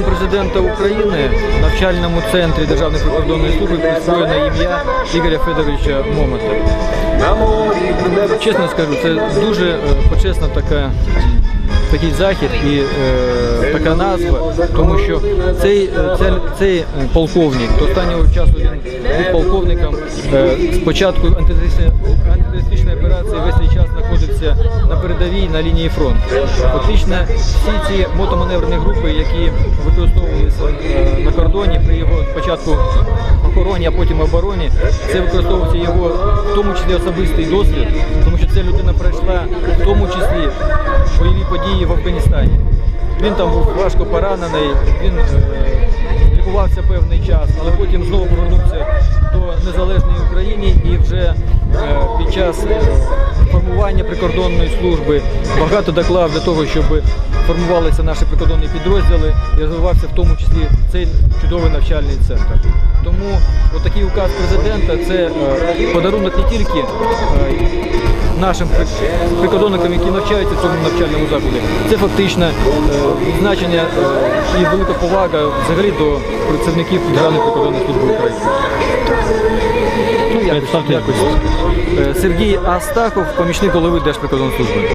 Президента України в навчальному центрі Державної прикордонної служби присвоєно ім'я Ігоря Федоровича Момота. Чесно скажу, це дуже е, почесна така. Такий захід і е, така назва, тому що цей, е, цей, цей полковник до останнього часу він був полковником. Е, спочатку антитерористичної операції весь цей час передовій на лінії фронту. Фактично всі ці мотоманеврні групи, які використовувалися е, на кордоні при його спочатку охороні, а потім обороні, це використовувався його в тому числі особистий досвід, тому що ця людина пройшла в тому числі бойові події в Афганістані. Він там був важко поранений, він е, лікувався певний час, але потім знову повернувся до незалежної України і вже е, під час прикордонної служби багато доклав для того, щоб формувалися наші прикордонні підрозділи і розвивався в тому числі цей чудовий навчальний центр. Тому отакий указ президента це е, подарунок не тільки е, нашим при- прикордонникам, які навчаються в цьому навчальному закладі. Це фактично е, відзначення е, і велика повага взагалі до працівників Державної прикордонної служби України. Якось. Е, Сергій Астахов, помічник голови Держприкордонної служби.